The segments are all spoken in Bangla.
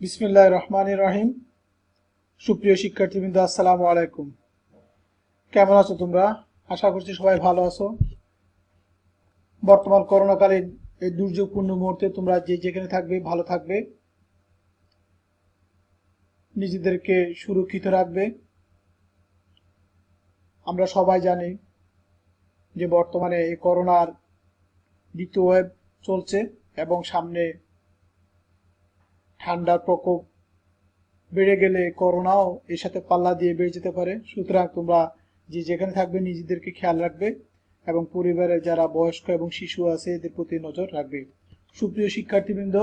বিসমিল্লাহ রহমান রহিম। সুপ্রিয় শিক্ষার্থীবৃন্দ, আসসালামু আলাইকুম। কেমন আছো তোমরা? আশা করছি সবাই ভালো আছো। বর্তমান করোনাকালীন এই দুর্যোগপূর্ণ মুহূর্তে তোমরা যে যেখানে থাকবে, ভালো থাকবে। নিজেদেরকে সুরক্ষিত রাখবে। আমরা সবাই জানি যে বর্তমানে এই করোনার দ্বিতীয় ওয়েব চলছে এবং সামনে ঠান্ডার প্রকোপ বেড়ে গেলে করোনাও এর সাথে পাল্লা দিয়ে বেড়ে যেতে পারে। সুতরাং তোমরা যে যেখানে থাকবে নিজেদেরকে খেয়াল রাখবে এবং পরিবারের যারা বয়স্ক এবং শিশু আছে, এদের প্রতি নজর রাখবে। সুপ্রিয় শিক্ষার্থীবৃন্দ,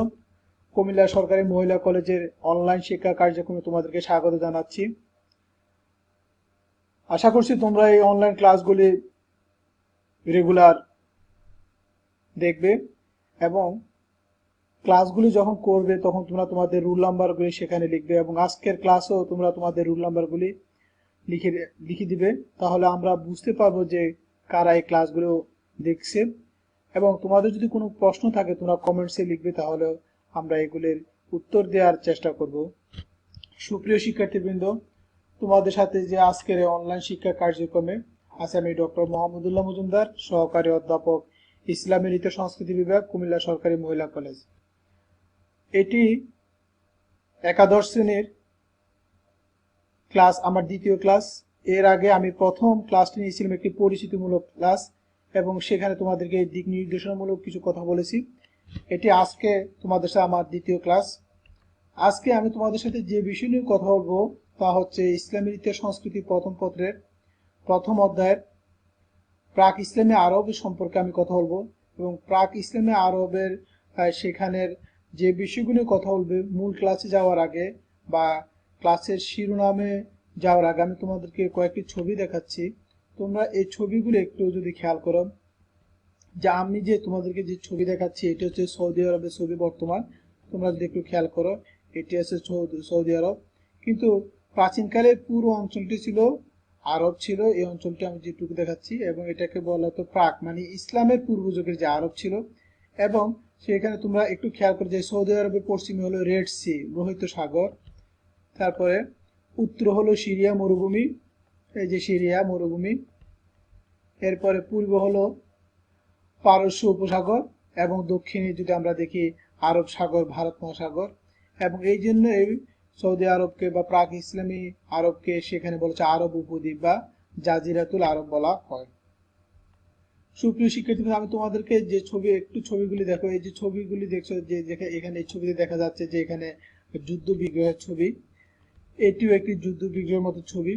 কুমিল্লা সরকারি মহিলা কলেজের অনলাইন শিক্ষা কার্যক্রমে তোমাদেরকে স্বাগত জানাচ্ছি। আশা করছি তোমরা এই অনলাইন ক্লাসগুলি রেগুলার দেখবে এবং ক্লাসগুলি যখন করবে, তখন তোমরা তোমাদের রুল নাম্বারগুলি সেখানে লিখবে এবং আজকের ক্লাসেও তোমরা তোমাদের রুল নাম্বারগুলি লিখে লিখে দিবে। তাহলে আমরা বুঝতে পারব যে কারা এই ক্লাসগুলো দেখছে। এবং তোমাদের যদি কোনো প্রশ্ন থাকে, তোমরা কমেন্টসে লিখবে তাহলে আমরা এগুলির উত্তর দেওয়ার চেষ্টা করব। সুপ্রিয় শিক্ষার্থীবৃন্দ, তোমাদের সাথে যে আজকের অনলাইন শিক্ষা কার্যক্রমে আছে আমি ডক্টর মোহাম্মদুল্লাহ মজুমদার, সহকারী অধ্যাপক, ইসলামী রীত সংস্কৃতি বিভাগ, কুমিল্লা সরকারি মহিলা কলেজ। এটি একাদশ শ্রেণির ক্লাস, আমার দ্বিতীয় ক্লাস। এর আগে আমি প্রথম ক্লাসটি নিয়েছিলাম একটি পরিচিতিমূলক ক্লাস এবং সেখানে তোমাদেরকে দিক নির্দেশনামূলক কিছু কথা বলেছি। এটি আজকে তোমাদের সাথে আমার দ্বিতীয় ক্লাস। আজকে আমি তোমাদের সাথে যে বিষয় নিয়ে কথা বলব তা হচ্ছে ইসলামী ইতিহাস সংস্কৃতি প্রথম পত্রের প্রথম অধ্যায়ের প্রাক ইসলামী আরব সম্পর্কে আমি কথা বলব এবং প্রাক ইসলামী আরবের সেখানের যে বিষয়গুলি কথা বলবে, মূল ক্লাসে যাওয়ার আগে বা ক্লাসের শিরোনামে যাওয়ার আগে আমি তোমাদেরকে কয়েকটি ছবি দেখাচ্ছি। তোমরা এই ছবিগুলো একটু যদি খেয়াল করো। যে আমি যে তোমাদেরকে যে ছবি দেখাচ্ছি, এটি হচ্ছে সৌদি আরবের ছবি বর্তমান। তোমরা যদি একটু খেয়াল করো, এটি হচ্ছে সৌদি আরব। কিন্তু প্রাচীনকালে পুরো অঞ্চলটি ছিল আরব ছিল। এই অঞ্চলটি আমি যেটুকু দেখাচ্ছি, এবং এটাকে বলা হতো প্রাক মানে ইসলামের পূর্ব যুগের যে আরব ছিল। এবং সেখানে তোমরা একটু খেয়াল করে যে সৌদি আরবের পশ্চিমে হলো রেড সি লোহিত সাগর। তারপরে উত্তর হলো সিরিয়া, মরুভূমি। এই যে সিরিয়া, মরুভূমি। এরপরে পূর্ব হলো পারস্য উপসাগর এবং দক্ষিণে যদি আমরা দেখি আরব সাগর, ভারত মহাসাগর। এবং এই জন্য এই সৌদি আরবকে বা প্রাক ইসলামী আরবকে সেখানে বলেছে আরব উপদ্বীপ বা জাজিরাতুল আরব বলা হয়। সুপ্রিয় শিক্ষার্থী আমি তোমাদেরকে যে ছবি, একটু ছবিগুলি দেখো। এই যে ছবিগুলি দেখছ, যে এখানে এই ছবিতে দেখা যাচ্ছে যে এখানে যুদ্ধ বিগ্রহের ছবি। এটিও একটি যুদ্ধ বিগ্রহের মতো ছবি।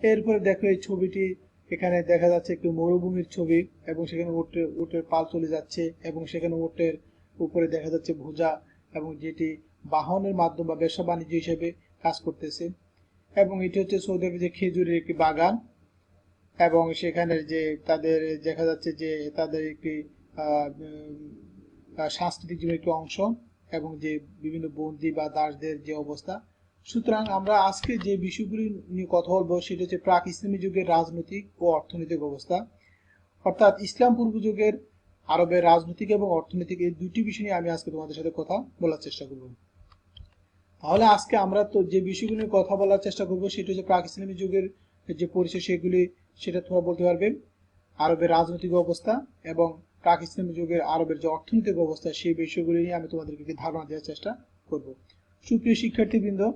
এরপরে দেখো এই ছবিটি, এখানে দেখা যাচ্ছে একটি মরুভূমির ছবি এবং সেখানে উটের উটের পাল চলে যাচ্ছে এবং সেখানে উটের উপরে দেখা যাচ্ছে ভোজা এবং যেটি বাহনের মাধ্যম বা ব্যবসা বাণিজ্য হিসেবে কাজ করতেছে। এবং এটি হচ্ছে সৌদি আরবের যে খেজুরের একটি বাগান। এবং সেখানে যে তাদের দেখা যাচ্ছে যে তাদের একটি সাংস্কৃতিক জীবনের একটি অংশ এবং যে বিভিন্ন বন্দি বা দাসদের যে অবস্থা। সুতরাং আমরা আজকে যে বিষয়গুলি নিয়ে কথা বলব সেটা হচ্ছে প্রাক ইসলামী যুগের রাজনৈতিক ও অর্থনৈতিক অবস্থা। অর্থাৎ ইসলাম পূর্ব যুগের আরবের রাজনৈতিক এবং অর্থনৈতিক এই দুটি বিষয় নিয়ে আমি আজকে তোমাদের সাথে কথা বলার চেষ্টা করব। তাহলে আজকে আমরা তো যে বিষয়গুলি কথা বলার চেষ্টা করব সেটা হচ্ছে প্রাক ইসলামী যুগের যে পরিচয়, সেগুলি সেটা তোমরা বলতে পারবে, আরবের রাজনৈতিক অবস্থা এবং প্রাক ইসলামী যুগের আরবের যে অর্থনৈতিক অবস্থা, সেই বিষয়গুলি নিয়ে আমি তোমাদেরকে ধারণা দেওয়ার চেষ্টা করব। সুপ্রিয় শিক্ষার্থীবৃন্দ,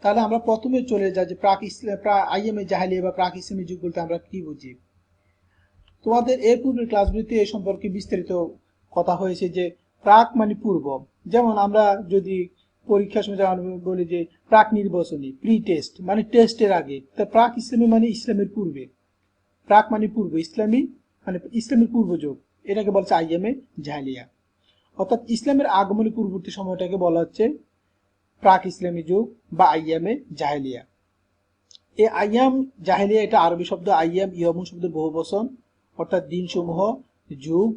তাহলে আমরা প্রথমে চলে যাই যে প্রাক ইসলাম আইএমএ জাহালিয়া বা প্রাক ইসলামী যুগ বলতে আমরা কি বুঝি? তোমাদের এর পূর্বের ক্লাসগুলিতে এ সম্পর্কে বিস্তারিত কথা হয়েছে যে প্রাক মানে পূর্ব। যেমন আমরা যদি পরীক্ষার সময় বলি যে প্রাক নির্বাচনী প্রি টেস্ট মানে টেস্টের আগে। তা প্রাক ইসলামী মানে ইসলামের পূর্বে। প্রাক মানে পূর্ব ইসলামী মানে ইসলামের পূর্ব যুগ এটাকে বলছে আইএমএ জাহালিয়া। অর্থাৎ ইসলামের আগমনী পূর্ববর্তী সময়টাকে বলা হচ্ছে প্রাক ইসলামী যুগ বা আইয়ামে জাহেলিয়া। এই আইয়াম জাহেলিয়া, এটা আরবি শব্দ আইয়াম ইয়মু শব্দের বহু বচন, অর্থাৎ দিনসমূহ, যুগ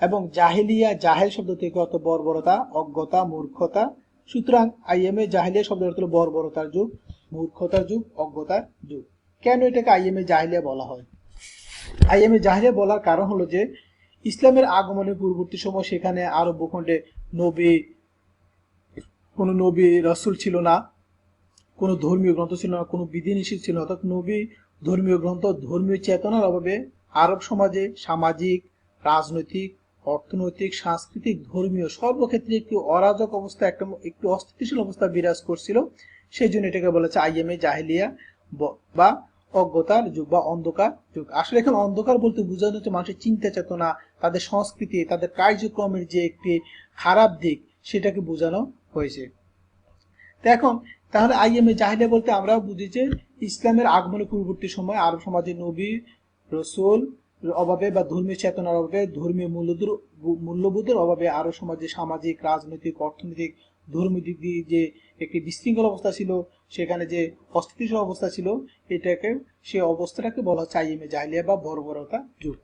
এবং জাহেলিয়া জাহেল শব্দ থেকে অর্থ বর্বরতা, অজ্ঞতা, মূর্খতা। সুতরাং আইএমএ জাহেলিয়া শব্দ অর্থ বর্বরতার যুগ, মূর্খতার যুগ, অজ্ঞতার যুগ। কেন এটাকে আইএমএ জাহেলিয়া বলা হয়? আইএমএ জাহেলিয়া বলার কারণ হলো যে, ইসলামের আগমনের পূর্ববর্তী সময় সেখানে আরব ভূখণ্ডে নবী, কোনো নবী রসুল ছিল না, কোনো ধর্মীয় গ্রন্থ ছিল না, কোনো বিধিনিষেধ ছিল না, অর্থাৎ নবী ধর্মীয় গ্রন্থ, ধর্মীয় চেতনার অভাবে আরব সমাজে সামাজিক, রাজনৈতিক, অর্থনৈতিক, সাংস্কৃতিক, ধর্মীয় সর্বক্ষেত্রে একটি অরাজক অবস্থা, একটা একটু অস্থিতিশীল অবস্থা বিরাজ করছিল। সেই জন্য এটাকে বলেছে আইএমএ জাহিলিয়া ব- বা অজ্ঞতার যুগ বা অন্ধকার যুগ। আসলে এখন অন্ধকার বলতে বোঝানো হচ্ছে মানুষের চিন্তা চেতনা, তাদের সংস্কৃতি, তাদের কার্যক্রমের যে একটি খারাপ দিক, সেটাকে বোঝানো হয়েছে। এখন, তাহলে আইএমএ জাহিলিয়া বলতে আমরা বুঝি যে ইসলামের আগমনের পূর্ববর্তী সময় আরব সমাজে নবী, রসুল অভাবে বা ধর্মীয় চেতনার অভাবে, ধর্মীয় মূল্যবোধের মূল্যবোধের অভাবে আরও সমাজে সামাজিক, রাজনৈতিক, অর্থনৈতিক ধর্মীয় দিক দিয়ে যে একটি বিশৃঙ্খল অবস্থা ছিল, সেখানে যে অস্থিতিশীল অবস্থা ছিল, এটাকে, সে অবস্থাটাকে বলা হচ্ছে আইএমএ জাহিলিয়া বা বর্বরতা যুগ।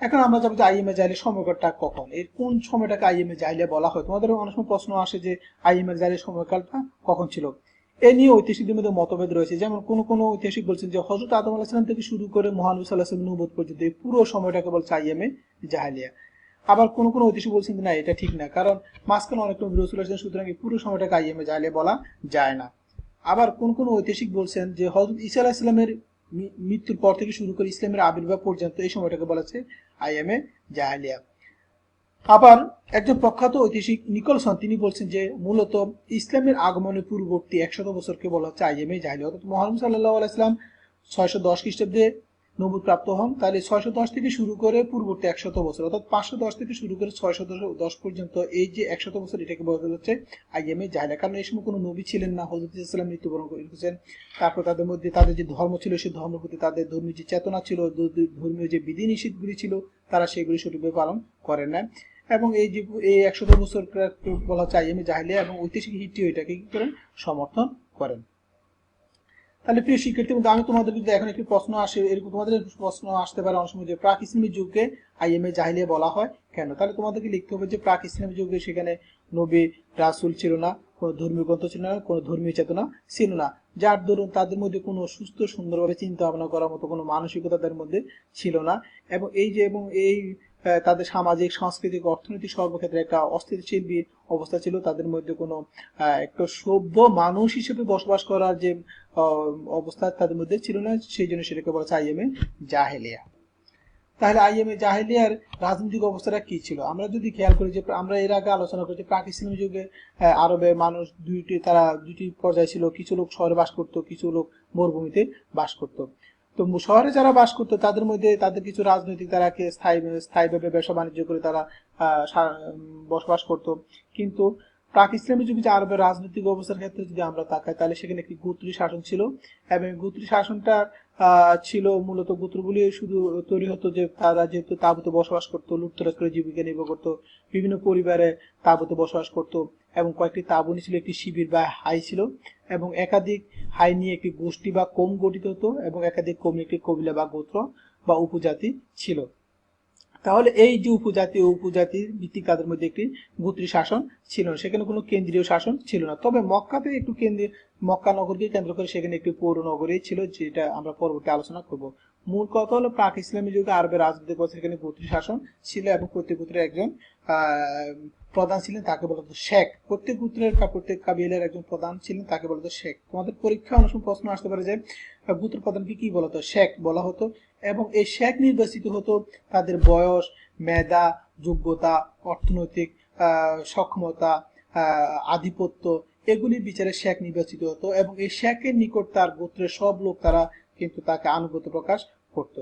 এখন আমরা যাব যে আইএমএ জাহিলিয়া সময়কালটা কখন। এর কোন সময়টাকে আইএমএ জাহিলিয়া বলা হয়? তোমাদের অনেক সময় প্রশ্ন আসে যে আইএমএ জাহিলিয়া সময়কালটা কখন ছিল? এ নিয়ে ঐতিহাসিকদের মধ্যে মতভেদ রয়েছে। যেমন কোন কোন ঐতিহাসিক বলছেন যে হজরত আদম আলাহিসাম থেকে শুরু করে মহানবী সাল্লাহ নবদ পর্যন্ত এই পুরো সময়টাকে বলছে আইএমএ জাহালিয়া। আবার কোন কোন ঐতিহাসিক বলছেন না, এটা ঠিক না। কারণ মাঝখানে অনেক নবী রসুল আসছেন সুতরাং এই পুরো সময়টাকে আইএমএ জাহালিয়া বলা যায় না। আবার কোন কোন ঐতিহাসিক বলছেন যে হজরত ইসা আলাহ ইসলামের মৃত্যুর পর থেকে শুরু করে ইসলামের আবির্ভাব পর্যন্ত এই সময়টাকে বলা হচ্ছে আইএমএ জাহালিয়া। আবার একজন প্রখ্যাত ঐতিহাসিক নিকলসন, তিনি বলছেন যে, মূলত ইসলামের আগমনের পূর্ববর্তী একশত বছরকে বলা হচ্ছে আইএমএ জাহিলি অর্থাৎ মোহাম্মদ সাল্লাহ আলাইসলাম ছয়শো দশ খ্রিস্টাব্দে নবুদ প্রাপ্ত হন, তাহলে ছয়শো দশ থেকে শুরু করে পূর্ববর্তী একশত বছর, অর্থাৎ পাঁচশো দশ থেকে শুরু করে ছয়শো দশ পর্যন্ত এই যে একশত বছর এটাকে বলা হচ্ছে, আইএমএ জাহিলা কারণ এই সময় কোনো নবী ছিলেন না হজরত ইসলাম মৃত্যুবরণ করেছেন তারপর তাদের মধ্যে তাদের যে ধর্ম ছিল, সেই ধর্মের প্রতি তাদের ধর্মীয় যে চেতনা ছিল, ধর্মীয় যে বিধিনিষেধগুলি ছিল, তারা সেগুলি সঠিকভাবে পালন করেন না এবং এই যে এই একশত বছর বলা হচ্ছে আইএমএ জাহিলিয়া এবং ঐতিহাসিক হিটটি এটাকে কি করেন? সমর্থন করেন। তাহলে প্রিয় শিক্ষার্থী বন্ধু, আমি তোমাদের যদি এখন একটি প্রশ্ন আসে এরকম তোমাদের প্রশ্ন আসতে পারে অনেক সময় যে প্রাক ইসলামী যুগকে আইএমএ জাহিলিয়া বলা হয় কেন? তাহলে তোমাদেরকে লিখতে হবে যে প্রাক ইসলামী যুগে সেখানে নবী রাসুল ছিল না কোনো ধর্মীয় গ্রন্থ ছিল না কোনো ধর্মীয় চেতনা ছিল না। যার দরুন তাদের মধ্যে কোনো সুস্থ সুন্দরভাবে চিন্তা ভাবনা করার মতো কোনো মানসিকতা তাদের মধ্যে ছিল না। এবং এই যে এবং এই তাদের সামাজিক, সাংস্কৃতিক, অর্থনৈতিক সর্বক্ষেত্রে একটা অস্থিতিশীল অবস্থা ছিল। তাদের মধ্যে কোনো একটা সভ্য মানুষ হিসেবে বসবাস করার যে অবস্থা তাদের মধ্যে ছিল না। সেই জন্য সেটাকে বলা হচ্ছে আইএমএ জাহেলিয়া। তাহলে আইএমএ জাহেলিয়ার রাজনৈতিক অবস্থাটা কি ছিল? আমরা যদি খেয়াল করি যে, আমরা এর আগে আলোচনা করেছি প্রাক ইসলামী যুগে আরবে মানুষ দুইটি, তারা দুটি পর্যায়ে ছিল। কিছু লোক শহরে বাস করতো, কিছু লোক মরুভূমিতে বাস করতো। তো শহরে যারা বাস করতো, তাদের মধ্যে তাদের কিছু রাজনৈতিক তারাকে স্থায়ী, স্থায়ীভাবে ব্যবসা বাণিজ্য করে তারা বসবাস করত। কিন্তু প্রাক ইসলামী যুগে যে আরবের রাজনৈতিক অবস্থার ক্ষেত্রে যদি আমরা তাকাই, তাহলে সেখানে একটি গুত্রী শাসন ছিল এবং গুত্রী শাসনটা ছিল মূলত গোত্রগুলি শুধু তৈরি হতো যে তারা যেহেতু তাবুতে বসবাস করতো, লুটতরাজ করে জীবিকা নির্ভর করতো, বিভিন্ন পরিবারে তাবুতে বসবাস করতো এবং কয়েকটি তাবুনি ছিল, একটি শিবির বা হাই ছিল এবং একাধিক হাই নিয়ে একটি গোষ্ঠী বা কম গঠিত হতো এবং একাধিক কম একটি কবিলা বা গোত্র বা উপজাতি ছিল। তাহলে এই যে উপজাতি ও উপজাতির ভিত্তিক তাদের মধ্যে একটি গোত্রী শাসন ছিল না। সেখানে কোনো কেন্দ্রীয় শাসন ছিল না। তবে মক্কাতে একটু কেন্দ্রীয়, মক্কা নগরকে কেন্দ্র করে সেখানে একটি পৌর নগরী ছিল, যেটা আমরা পরবর্তী আলোচনা করব। মূল কথা হলো প্রাক ইসলামী যুগে আরবের রাজনৈতিক অবস্থা সেখানে গোত্রী শাসন ছিল এবং প্রত্যেক গোত্রের একজন প্রধান ছিলেন, তাকে বলা হতো শেখ। প্রত্যেক গোত্রের প্রত্যেক কাবিলার একজন প্রধান ছিলেন, তাকে বলা হতো শেখ। তোমাদের পরীক্ষা অনেক প্রশ্ন আসতে পারে যে গোত্র প্রধানকে কি বলা হতো? শেখ বলা হতো এবং এই শেখ নির্বাচিত হতো তাদের বয়স, মেধা, যোগ্যতা, অর্থনৈতিক সক্ষমতা আধিপত্য এগুলি বিচারে শেখ নির্বাচিত হতো এবং এই শেখের নিকট তার গোত্রের সব লোক তারা কিন্তু তাকে আনুগত্য প্রকাশ করত।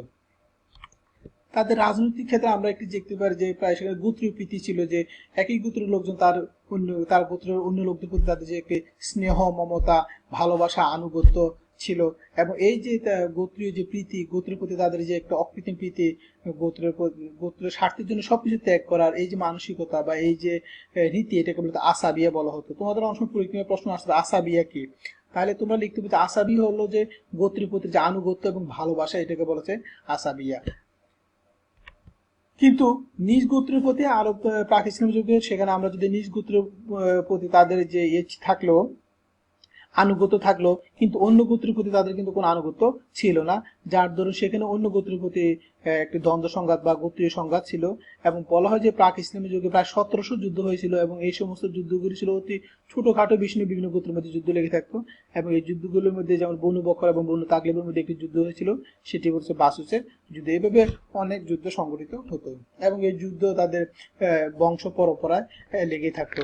তাদের রাজনৈতিক ক্ষেত্রে আমরা একটি দেখতে পারি যে প্রায় সেখানে গোত্রীয় প্রীতি ছিল যে একই গোত্রের লোকজন তার অন্য, তার গোত্রের অন্য লোকদের প্রতি তাদের যে একটি স্নেহ, মমতা, ভালোবাসা, আনুগত্য ছিল। এবং এই যে গোত্রীয় যে প্রীতি, গোত্রের প্রতি তাদের যে একটা অকৃত্রিম প্রীতি, গোত্রের গোত্রের স্বার্থের জন্য সবকিছু ত্যাগ করার এই যে মানসিকতা বা এই যে রীতি এটাকে বলতে আসাবিয়া বলা হতো। তোমাদের সময় পরীক্ষায় প্রশ্ন আসবে আসাবিয়া কি? তাহলে তোমরা লিখতে পারছ আসাবি হলো যে গোত্রের প্রতি যে আনুগত্য এবং ভালোবাসা, এটাকে বলেছে আসাবিয়া। কিন্তু নিজ গোত্রের প্রতি আরব প্রাক যুগে, সেখানে আমরা যদি নিজ গোত্রের প্রতি তাদের যে ইয়ে থাকলেও আনুগত্য থাকল, কিন্তু অন্য গোত্রের প্রতি তাদের কিন্তু কোনো আনুগত্য ছিল না। যার দরুন সেখানে অন্য গোত্রের প্রতি একটি দ্বন্দ্ব সংঘাত বা গোত্রীয় সংঘাত ছিল। এবং বলা হয় যে প্রাক ইসলামী যুগে প্রায় সতেরোশো যুদ্ধ হয়েছিল এবং এই সমস্ত যুদ্ধগুলি ছিল অতি ছোটখাটো বিষ্ণু বিভিন্ন গোত্রের মধ্যে যুদ্ধ লেগে থাকতো। এবং এই যুদ্ধগুলোর মধ্যে যেমন বনু বকর এবং বনু তাকলিবের মধ্যে একটি যুদ্ধ হয়েছিল, সেটি হচ্ছে বাসুসের যুদ্ধ। এইভাবে অনেক যুদ্ধ সংঘটিত হতো এবং এই যুদ্ধ তাদের বংশ পরম্পরায় লেগে থাকতো।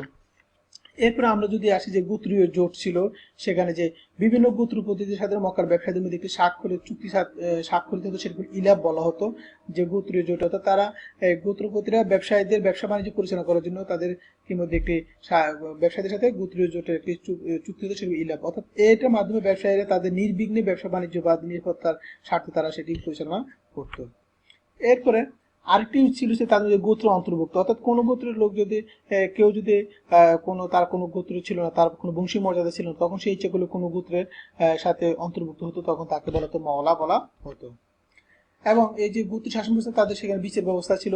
এরপরে আমরা যদি আসি যে গোত্রীয় জোট ছিল, সেখানে যে বিভিন্ন গোত্রপতিদের সাথে মক্কার ব্যবসায়ীদের মধ্যে একটি স্বাক্ষরের চুক্তি স্বাক্ষরিত হতো, সেটাকে ইলাপ বলা হতো, যে গোত্রীয় জোট। হতো তারা গোত্রপতিরা ব্যবসায়ীদের ব্যবসা বাণিজ্য পরিচালনা করার জন্য তাদের মধ্যে একটি ব্যবসায়ীদের সাথে গোত্রীয় জোটের একটি চুক্তি হতো সেটা ইলাপ। অর্থাৎ এটার মাধ্যমে ব্যবসায়ীরা তাদের নির্বিঘ্নে ব্যবসা বাণিজ্য বা নিরাপত্তার স্বার্থে তারা সেটি পরিচালনা করতো। এরপরে আরেকটি ছিল যে তাদের গোত্র অন্তর্ভুক্ত। অর্থাৎ কোনো গোত্রের লোক যদি কেউ যদি কোনো, তার কোনো গোত্র ছিল না, তার কোনো বংশী মর্যাদা ছিল না, তখন সেই ইচ্ছেগুলো কোনো গোত্রের সাথে অন্তর্ভুক্ত হতো, তখন তাকে বলা হতো মওলা বলা হতো। এবং এই যে গোত্র শাসন ব্যবস্থা, তাদের সেখানে বিচার ব্যবস্থা ছিল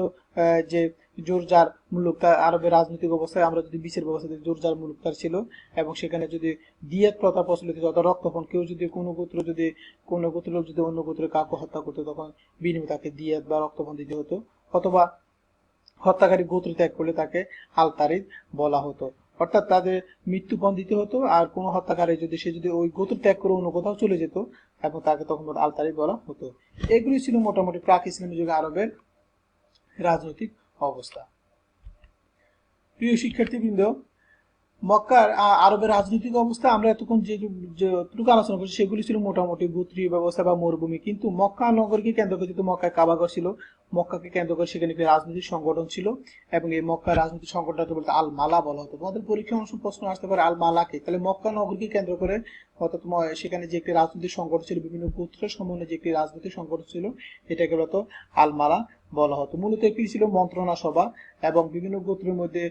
যে জোরজার মুলুক আরবের রাজনৈতিক অবস্থায় আমরা যদি বিচার ব্যবস্থা জোরজার মুলুক তার ছিল। এবং সেখানে যদি দিয়াত প্রথা প্রচলিত অর্থাৎ রক্তপণ কেউ যদি কোনো গোত্র যদি, কোনো গোত্র যদি অন্য গোত্রের কাউকে হত্যা করতো, তখন বিনিময়ে তাকে দিয়াত বা রক্তপণ দিতে হতো। অথবা হত্যাকারী গোত্র ত্যাগ করলে তাকে আলতারিদ বলা হতো। অর্থাৎ তাদের মৃত্যুপণ দিতে হতো, আর কোনো হত্যাকারী যদি, সে যদি ওই গোত্র ত্যাগ করে অন্য কোথাও চলে যেত, এবং তাকে তখন আলতারি বলা হতো। এগুলি ছিল মোটামুটি প্রাক ইসলামী যুগে আরবের রাজনৈতিক অবস্থা। প্রিয় শিক্ষার্থীবৃন্দ মক্কার আরবের রাজনৈতিক অবস্থা আমরা এতক্ষণ যে যতটুকু আলোচনা করছি, সেগুলি ছিল মোটামুটি গোত্রীয় ব্যবস্থা বা মরুভূমি। কিন্তু মক্কা নগরকে কেন্দ্র করে যেহেতু মক্কায় কাবাগর ছিল, মক্কাকে কেন্দ্র করে সেখানে একটি রাজনৈতিক সংগঠন ছিল, এবং এই মক্কা রাজনৈতিক সংগঠনটাকে বলতে আল মালা বলা হতো। তোমাদের পরীক্ষা অংশ প্রশ্ন আসতে পারে আল মালাকে তাহলে মক্কা নগরকে কেন্দ্র করে অর্থাৎ সেখানে যে একটি রাজনৈতিক সংগঠন ছিল, বিভিন্ন গোত্রের সমন্বয়ে যে একটি রাজনৈতিক সংগঠন ছিল, এটাকে বলতো আল মালা বলা হতো। মূলত একটি ছিল মন্ত্রণা সভা এবং বিভিন্ন গোত্রের মধ্যে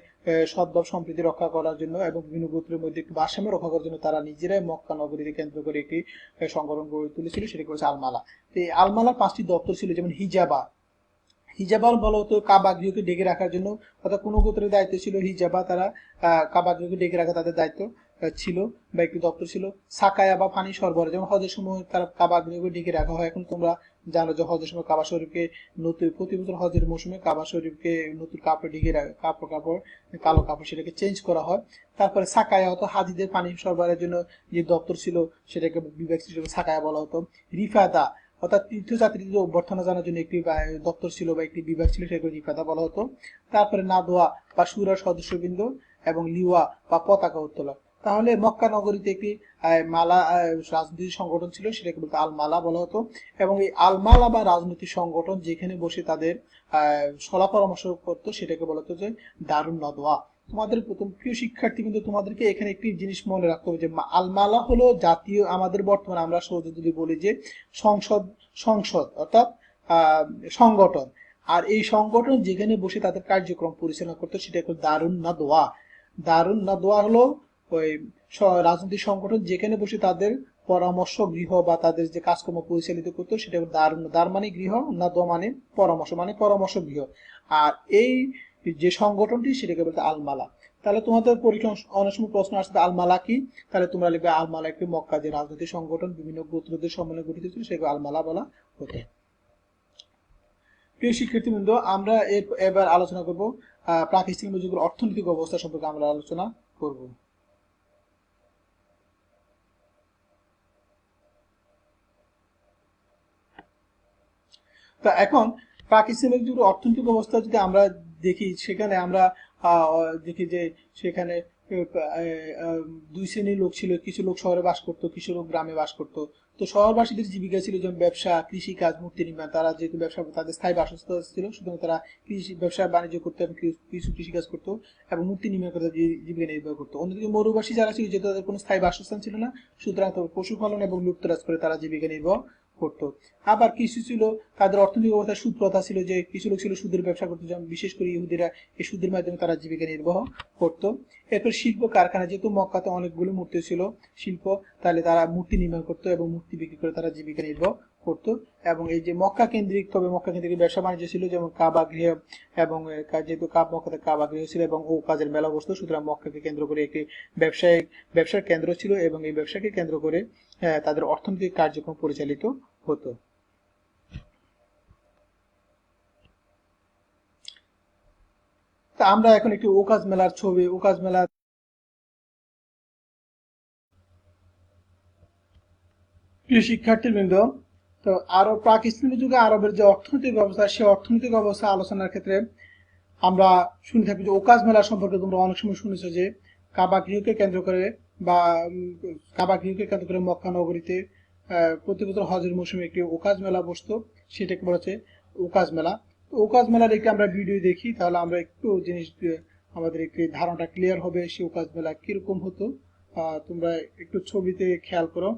সদ্ভাব সম্প্রীতি রক্ষা করার জন্য এবং বিভিন্ন গোত্রের মধ্যে একটি ভারসাম্য রক্ষা করার জন্য তারা নিজেরাই মক্কা নগরীকে কেন্দ্র করে একটি সংগঠন গড়ে তুলেছিল, সেটা করেছে আলমালা। তো এই আলমালার পাঁচটি দপ্তর ছিল, যেমন হিজাবা। হিজাবার বলা হতো কাবা গৃহকে ডেকে রাখার জন্য, অর্থাৎ কোনো গোত্রের দায়িত্ব ছিল হিজাবা, তারা কাবা গৃহকে ডেকে রাখা তাদের দায়িত্ব। ছিল বা একটি দপ্তর ছিল, সাকায়া বা পানি সরবরাহ, যেমন হজের সময় তারা কাবা গৃহকে ডেকে রাখা হয়। এখন তোমরা জানো যে হজের সময় কাবা শরীফকে নতুন, প্রতি বছর হজের মৌসুমে কাবা শরীফকে নতুন কাপড় ঢেকে কাপড় কাপড়, কালো কাপড় সেটাকে চেঞ্জ করা হয়। তারপরে সাকায়া হতো হাজিদের পানি সরবরাহের জন্য যে দপ্তর ছিল, সেটাকে বিভাগ ছিল সাকায়া বলা হতো। রিফাদা, অর্থাৎ তীর্থযাত্রীদের অভ্যর্থনা জানার জন্য একটি দপ্তর ছিল বা একটি বিভাগ ছিল, সেটাকে রিফাদা বলা হতো। তারপরে নাদোয়া বা সুরার সদস্যবৃন্দ এবং লিওয়া বা পতাকা উত্তোলন তাহলে মক্কা নগরীতে একটি মালা রাজনৈতিক সংগঠন ছিল, সেটাকে বলতে আল মালা বলা হতো। এবং এই আলমালা বা রাজনৈতিক সংগঠন যেখানে বসে তাদের সলা পরামর্শ করতো, সেটাকে বলা হতো যে দারুণ নদোয়া তোমাদের প্রথম প্রিয় শিক্ষার্থী কিন্তু তোমাদেরকে এখানে একটি জিনিস মনে রাখতে হবে যে আলমালা হলো জাতীয় আমাদের বর্তমানে, আমরা সহজে যদি বলি যে সংসদ সংসদ, অর্থাৎ সংগঠন। আর এই সংগঠন যেখানে বসে তাদের কার্যক্রম পরিচালনা করতো, সেটা হলো দারুণ নাদোয়া দারুণ নাদোয়া হলো ওই রাজনৈতিক সংগঠন যেখানে বসে তাদের পরামর্শ, গৃহ বা তাদের যে কাজকর্ম পরিচালিত করতো, সেটা দারুণ দার মানে গৃহ নাদোয়া মানে পরামর্শ মানে পরামর্শ গৃহ। আর এই যে সংগঠনটি, সেটাকে বলতে আলমালা। তাহলে তোমাদের পরীক্ষা অনেক সময় প্রশ্ন আসবে আলমালা কি? তাহলে তোমরা লিখবে আলমালা একটি মক্কা, যে রাজনৈতিক সংগঠন, বিভিন্ন গোত্রদের সম্মেলনে গঠিত ছিল সেগুলো আলমালা বলা হতো। প্রিয় শিক্ষার্থীবৃন্দ, আমরা এবার আলোচনা করব প্রাক ইসলামী যুগের অর্থনৈতিক অবস্থা সম্পর্কে আমরা আলোচনা করব। তা এখন ইসলামিক যুগের অর্থনৈতিক অবস্থা যদি আমরা দেখি, সেখানে আমরা দেখি যে সেখানে দুই শ্রেণির লোক ছিল, কিছু লোক শহরে বাস করতো, কিছু লোক গ্রামে বাস করতো। তো শহরবাসীদের জীবিকা ছিল, যেমন ব্যবসা, কৃষিকাজ, মূর্তি নির্মাণ, তারা যেহেতু ব্যবসা, তাদের স্থায়ী বাসস্থান ছিল, সুতরাং তারা কৃষি, ব্যবসা বাণিজ্য করতো এবং কিছু কৃষিকাজ করতো এবং মূর্তি নির্মাণ করে জীবিকা নির্বাহ করতো। অন্যদিকে মরুবাসী যারা ছিল, যেহেতু তাদের কোনো স্থায়ী বাসস্থান ছিল না, সুতরাং পশুপালন এবং লুপ্তরাজ করে তারা জীবিকা নির্বাহ করতো। আবার কিছু ছিল, তাদের অর্থনৈতিক অবস্থা সুদ প্রথা ছিল যে, কিছু লোক ছিল সুদের ব্যবসা করতো যেমন বিশেষ করে ইহুদিরা এই সুদের মাধ্যমে তারা জীবিকা নির্বাহ করতো। এরপর শিল্প কারখানা, যেহেতু মক্কাতে অনেকগুলো মূর্তি ছিল, শিল্প, তাহলে তারা মূর্তি নির্মাণ করতো এবং মূর্তি বিক্রি করে তারা জীবিকা নির্বাহ করতো। এবং এই যে মক্কা কেন্দ্রিক, তবে মক্কা কেন্দ্রিক ব্যবসা বাণিজ্য ছিল, যেমন কাবা গৃহ এবং যেহেতু কাব মক্কাতে কাবা গৃহ ছিল এবং ও কাজের মেলা বসতো, সুতরাং মক্কাকে কেন্দ্র করে একটি ব্যবসায়িক, ব্যবসার কেন্দ্র ছিল এবং এই ব্যবসাকে কেন্দ্র করে তাদের অর্থনৈতিক কার্যক্রম পরিচালিত হতো। তা আমরা এখন একটি ওকাজ মেলার ছবি ওকাজ মেলা প্রিয় শিক্ষার্থীবৃন্দ, তো আরব প্রাক ইসলামী যুগে আরবের যে অর্থনৈতিক ব্যবস্থা সেই অর্থনৈতিক অবস্থা আলোচনার ক্ষেত্রে আমরা শুনে থাকি যে ওকাজ মেলা সম্পর্কে তোমরা অনেক সময় শুনেছো যে কাবা গৃহকে কেন্দ্র করে বা কাবা গৃহকে কেন্দ্র করে মক্কা নগরীতে প্রতি বছর হজের মৌসুমে একটি ওকাজ মেলা বসতো সেটাকে বলা হচ্ছে ওকাজ মেলা। তো ওকাজ মেলার একটি আমরা ভিডিও দেখি, তাহলে আমরা একটু জিনিস আমাদের একটি ধারণাটা ক্লিয়ার হবে, সে ওকাজ মেলা কীরকম হতো। তোমরা একটু ছবিতে খেয়াল করো।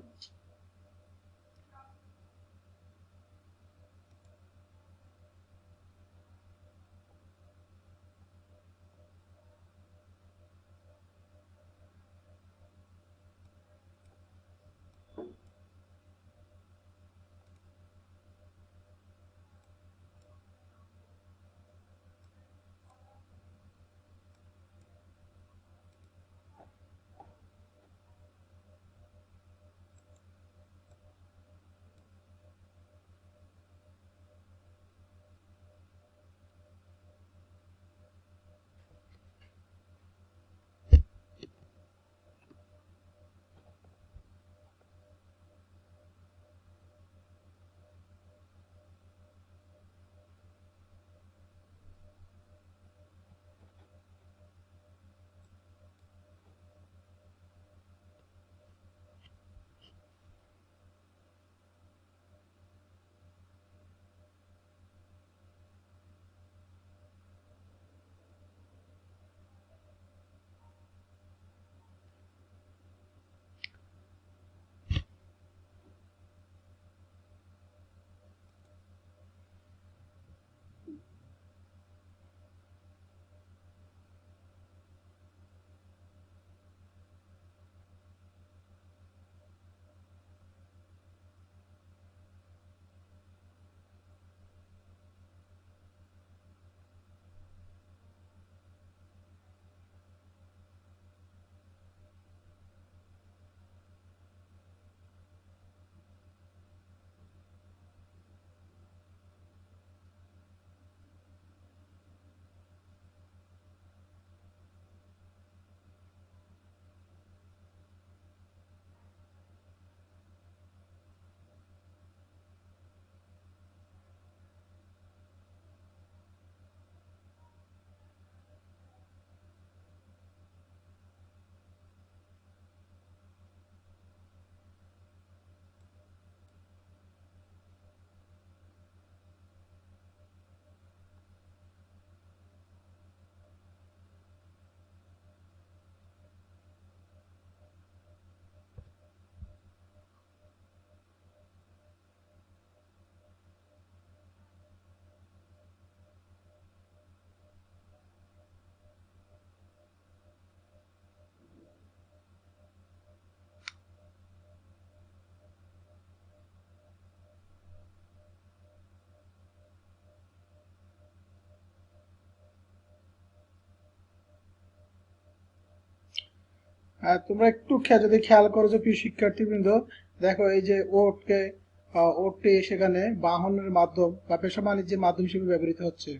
তোমরা একটু যদি খেয়াল করো যে প্রিয় শিক্ষার্থীবৃন্দ, দেখো এই যে ওটকে ওটটি সেখানে বাহনের মাধ্যম বা পেশা বাণিজ্যের মাধ্যম হিসেবে ব্যবহৃত হচ্ছে।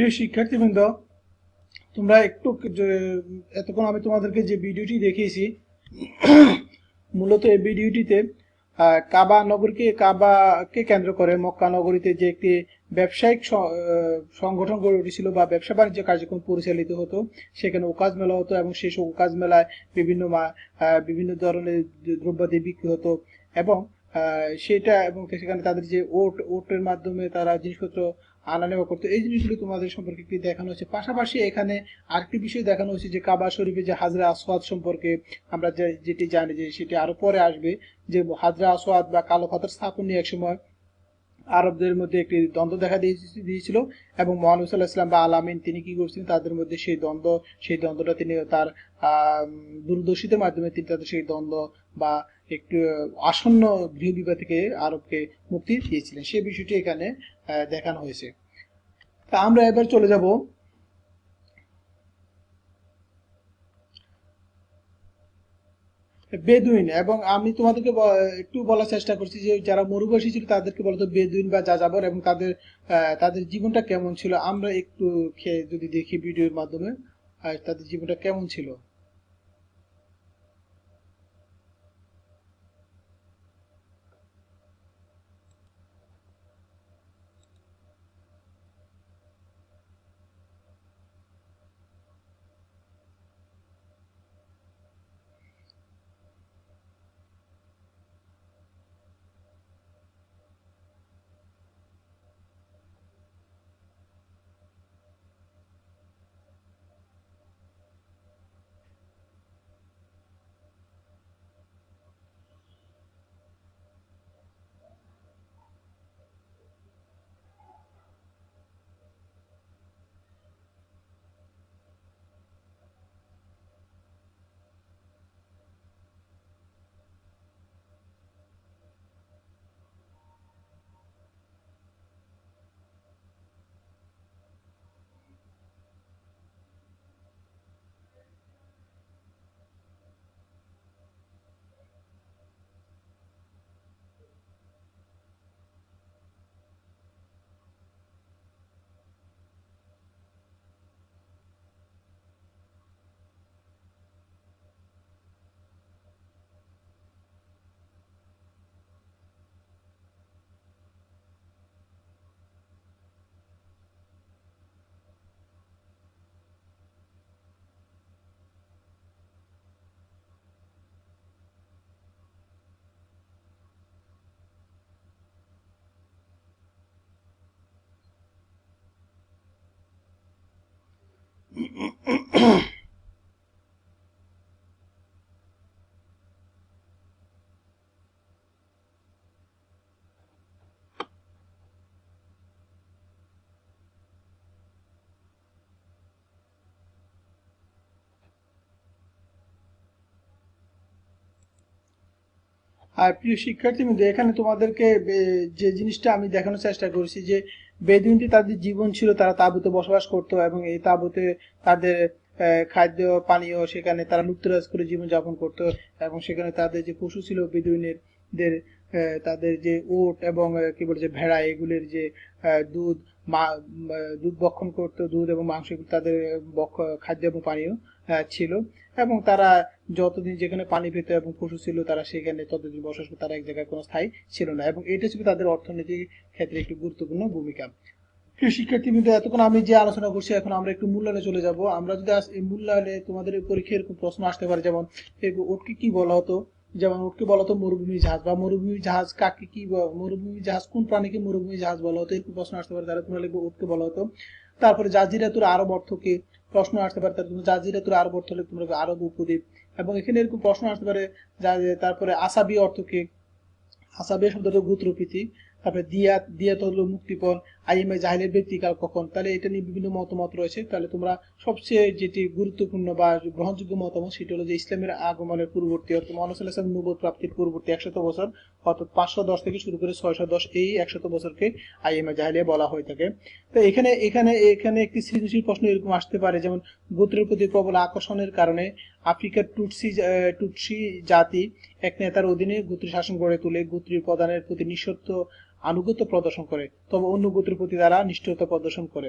প্রিয় শিক্ষার্থীবৃন্দ তোমরা একটু এতক্ষণ আমি তোমাদেরকে যে ভিডিওটি দেখিয়েছি, মূলত এই ভিডিওটিতে কাবা নগরীকে, কাবাকে কেন্দ্র করে মক্কা নগরীতে যে একটি ব্যবসায়িক সংগঠন গড়ে উঠেছিল বা ব্যবসা বাণিজ্য কার্যক্রম পরিচালিত হতো, সেখানে ওকাজ মেলা হতো এবং সেই সব ওকাজ মেলায় বিভিন্ন বিভিন্ন ধরনের দ্রব্যাদি বিক্রি হতো এবং সেটা এবং সেখানে তাদের যে ওট, ওটের মাধ্যমে তারা জিনিসপত্র আনা নেওয়া করতো। এই জিনিসগুলো তোমাদের সম্পর্কে একটু দেখানো হচ্ছে পাশাপাশি এখানে আরেকটি বিষয় দেখানো হচ্ছে যে কাবা শরীফে যে হাজরা আসওয়াদ সম্পর্কে আমরা যেটি জানি যে সেটি আরও পরে আসবে, যে হাজরা আসওয়াদ বা কালো পাথর স্থাপন নিয়ে একসময় আরবদের মধ্যে একটি দ্বন্দ্ব দেখা দিয়ে- দিয়েছিল এবং মহানবী সাল্লাহ ইসলাম বা আলামিন তিনি কি করছিলেন? তাদের মধ্যে সেই দ্বন্দ্ব, সেই দ্বন্দ্বটা তিনি তার দূরদর্শিতার মাধ্যমে তিনি তাদের সেই দ্বন্দ্ব বা একটু আসন্ন গৃহ থেকে আরবকে মুক্তি দিয়েছিলেন। সেই বিষয়টি এখানে দেখানো হয়েছে। তা আমরা এবার চলে যাব বেদুইন, এবং আমি তোমাদেরকে একটু বলার চেষ্টা করছি যে যারা মরুবাসী ছিল তাদেরকে বলতো বেদুইন বা যা যাযাবর এবং তাদের তাদের জীবনটা কেমন ছিল? আমরা একটু খেয়ে যদি দেখি ভিডিওর মাধ্যমে তাদের জীবনটা কেমন ছিল? আর প্রিয় শিক্ষার্থীবৃন্দ এখানে তোমাদেরকে বে- যে জিনিসটা আমি দেখানোর চেষ্টা করেছি যে বেদুইনটি তাদের জীবন ছিল, তারা তাঁবুতে বসবাস করত এবং এই তাঁবুতে তাদের খাদ্য, পানীয়, সেখানে তারা লুপ্তরাজ করে জীবনযাপন করত এবং সেখানে তাদের যে পশু ছিল বেদুইনের দের তাদের যে ওট এবং কি বলে যে ভেড়া, এগুলির যে দুধ, মা দুধ বক্ষণ করতো, দুধ এবং মাংস তাদের খাদ্য এবং পানীয় ছিল। এবং তারা যতদিন যেখানে পানি পেত এবং পশু ছিল, তারা সেখানে ততদিন বসবাস করতো। তারা এক জায়গায় কোনো স্থায়ী ছিল না। এবং এটা ছিল তাদের অর্থনৈতিক ক্ষেত্রে একটি গুরুত্বপূর্ণ ভূমিকা। প্রিয় শিক্ষার্থীবৃন্দ, এতক্ষণ আমি যে আলোচনা করছি, এখন আমরা একটু মূল্যায়নে চলে যাব। আমরা যদি মূল্যায়নে তোমাদের এই পরীক্ষায় এরকম প্রশ্ন আসতে পারে, যেমন ওটকে কি বলা হতো? যেমন ওটকে বলা হতো মরুভূমি জাহাজ, বা মরুভূমি জাহাজ কাকে কি মরুভূমি জাহাজ কোন প্রাণীকে মরুভূমি জাহাজ বলা হতো এরকম প্রশ্ন আসতে পারে, তাহলে তোমরা লিখব ওটকে বলা হতো তারপরে জাজিরাতুর আরব অর্থ কি? প্রশ্ন আসতে পারে, তাহলে জাজিরাতুর আরব অর্থ হলে তোমরা আরব উপদ্বীপ। এবং এখানে এরকম প্রশ্ন আসতে পারে তারপরে আসাবি অর্থ কি? আসাবি শব্দটা গোত্রপ্রীতি তারপরে দিয়াত দিয়াত হলো মুক্তিপণ আইএমএ জাহিলের ব্যক্তিকাল কখন? তাহলে এটা নিয়ে বিভিন্ন মতামত রয়েছে। তাহলে তোমরা সবচেয়ে যেটি গুরুত্বপূর্ণ বা গ্রহণযোগ্য মতামত, সেটি হলো যে ইসলামের আগমনের পূর্ববর্তী অর্থাৎ মোহাম্মদ সাল্লাহ সাল্লাম প্রাপ্তির পূর্ববর্তী একশত বছর, অর্থাৎ পাঁচশো দশ থেকে শুরু করে ছয়শো দশ এই একশত বছরকে আইএমএ জাহিলিয়া বলা হয়ে থাকে। তো এখানে এখানে এখানে একটি সৃজনশীল প্রশ্ন এরকম আসতে পারে, যেমন গোত্রের প্রতি প্রবল আকর্ষণের কারণে আফ্রিকার টুটসি টুটসি জাতি এক নেতার অধীনে গোত্রী শাসন গড়ে তুলে। গোত্রীর প্রধানের প্রতি নিঃশর্ত আনুগত্য প্রদর্শন করে, তবে অন্য গোত্রের প্রতি তারা নিষ্ঠুরতা প্রদর্শন করে।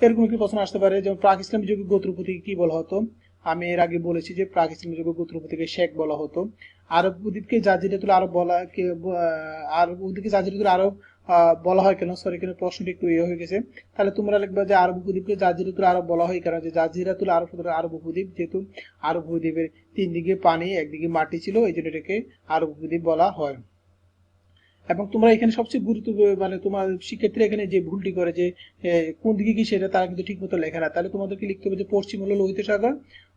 এরকম একটি প্রশ্ন আসতে পারে, যেমন প্রাক ইসলামী যুগে গোত্রপতিকে কি বলা হতো? আমি এর আগে বলেছি যে প্রাক ইসলামী যুগে গোত্রপতিকে শেখ বলা হতো। আরব উদ্দীপকে জাজিরাতুল আরব বলা আরব উদ্দীপকে জাজিরাতুল আরব বলা হয় কেন? সরি কেন? প্রশ্নটি একটু ইয়ে হয়ে গেছে। তাহলে তোমরা লিখবে যে আরব উপদ্বীপকে জাজিরাতুল আরব বলা হয় কারণ যে জাজিরাতুল আরব আরব উপদ্বীপ যেহেতু আরব উপদ্বীপের তিন দিকে পানি, একদিকে মাটি ছিল, এই জন্য এটাকে আরব উপদ্বীপ বলা হয়। এবং তোমরা এখানে সবচেয়ে গুরুত্ব মানে তোমার শিক্ষার্থী এখানে যে ভুলটি করে যে কোন দিকে কি সেটা তারা কিন্তু ঠিক মতো লেখে না। তাহলে তোমাদেরকে লিখতে হবে যে পশ্চিম হলো লোহিত সাগর,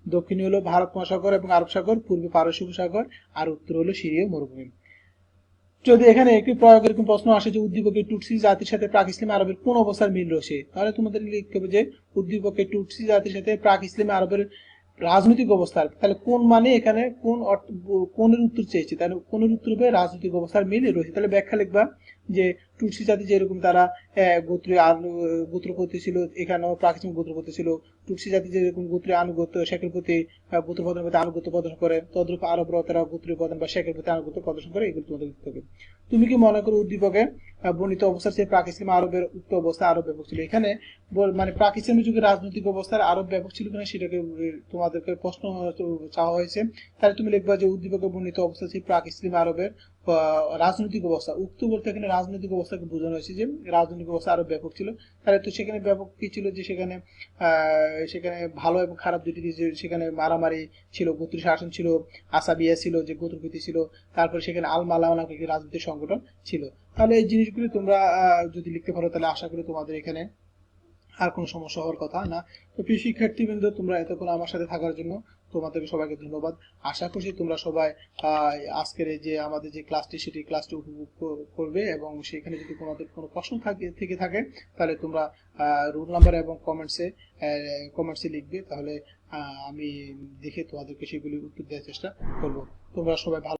দক্ষিণে হলো ভারত মহাসাগর এবং আরব সাগর, পূর্বে পারস্য সাগর আর উত্তর হলো সিরিয় মরুভূমি। যদি এখানে একটি প্রয়োগ এরকম প্রশ্ন আসে যে উদ্দীপকের টুটসি জাতির সাথে প্রাক ইসলামী আরবের কোন অবস্থার মিল রয়েছে, তাহলে তোমাদের লিখতে হবে যে উদ্দীপকের টুটসি জাতির সাথে প্রাক ইসলামী আরবের রাজনৈতিক অবস্থার তাহলে কোন মানে এখানে কোন কোনের উত্তর চেয়েছে? তাহলে কোনের উত্তর রাজনৈতিক অবস্থার মিল রয়েছে? তাহলে ব্যাখ্যা লিখবা যে টুটসি জাতি যেরকম তারা গোত্রে আনু গোত্রপতি ছিল, এখানেও প্রাকৃতিক গোত্রপতি ছিল। টুটসি জাতি যেরকম গোত্রে আনুগত্য শেখের প্রতি গোত্র প্রদান প্রতি আনুগত্য প্রদর্শন করে, তদ্রূপ আরবরাও তারা গোত্রীয় প্রদান বা শেখের প্রতি আনুগত্য প্রদর্শন করে, এগুলো তোমাদের লিখতে হবে। তুমি কি মনে করো উদ্দীপকে বর্ণিত অবস্থার চেয়ে প্রাক ইসলাম আরবের উক্ত অবস্থা আরব ব্যাপক ছিল? এখানে মানে প্রাক ইসলামী যুগের রাজনৈতিক অবস্থার আরব ব্যাপক ছিল কিনা সেটাকে তোমাদেরকে প্রশ্ন চাওয়া হয়েছে। তাহলে তুমি লিখবা যে উদ্দীপকে বর্ণিত অবস্থা চেয়ে প্রাক ইসলাম আরবের রাজনৈতিক অবস্থা। উক্ত বলতে এখানে রাজনৈতিক অবস্থাকে বোঝানো হয়েছে যে রাজনৈতিক অবস্থা আরও ব্যাপক ছিল। তাহলে তো সেখানে ব্যাপক কি ছিল যে সেখানে সেখানে ভালো এবং খারাপ দুটি সেখানে মারামারি ছিল গোত্রী শাসন ছিল, আসাবিয়া ছিল, যে গোত্রপতি ছিল, তারপরে সেখানে আল মালা নামক একটি রাজনৈতিক সংগঠন ছিল। তাহলে এই জিনিসগুলি তোমরা যদি লিখতে পারো, তাহলে আশা করি তোমাদের এখানে আর কোনো সমস্যা হওয়ার কথা না। তো প্রিয় শিক্ষার্থীবৃন্দ, তোমরা এতক্ষণ আমার সাথে থাকার জন্য তোমাদেরকে সবাইকে ধন্যবাদ। আশা করছি তোমরা সবাই আজকের যে আমাদের যে ক্লাসটি সেটি ক্লাসটি উপভোগ করবে এবং সেখানে যদি তোমাদের কোনো প্রশ্ন থাকে, থেকে থাকে, তাহলে তোমরা রোল নাম্বার এবং কমেন্টসে কমেন্টসে লিখবে। তাহলে আমি দেখে তোমাদেরকে সেগুলি উত্তর দেওয়ার চেষ্টা করব। তোমরা সবাই ভালো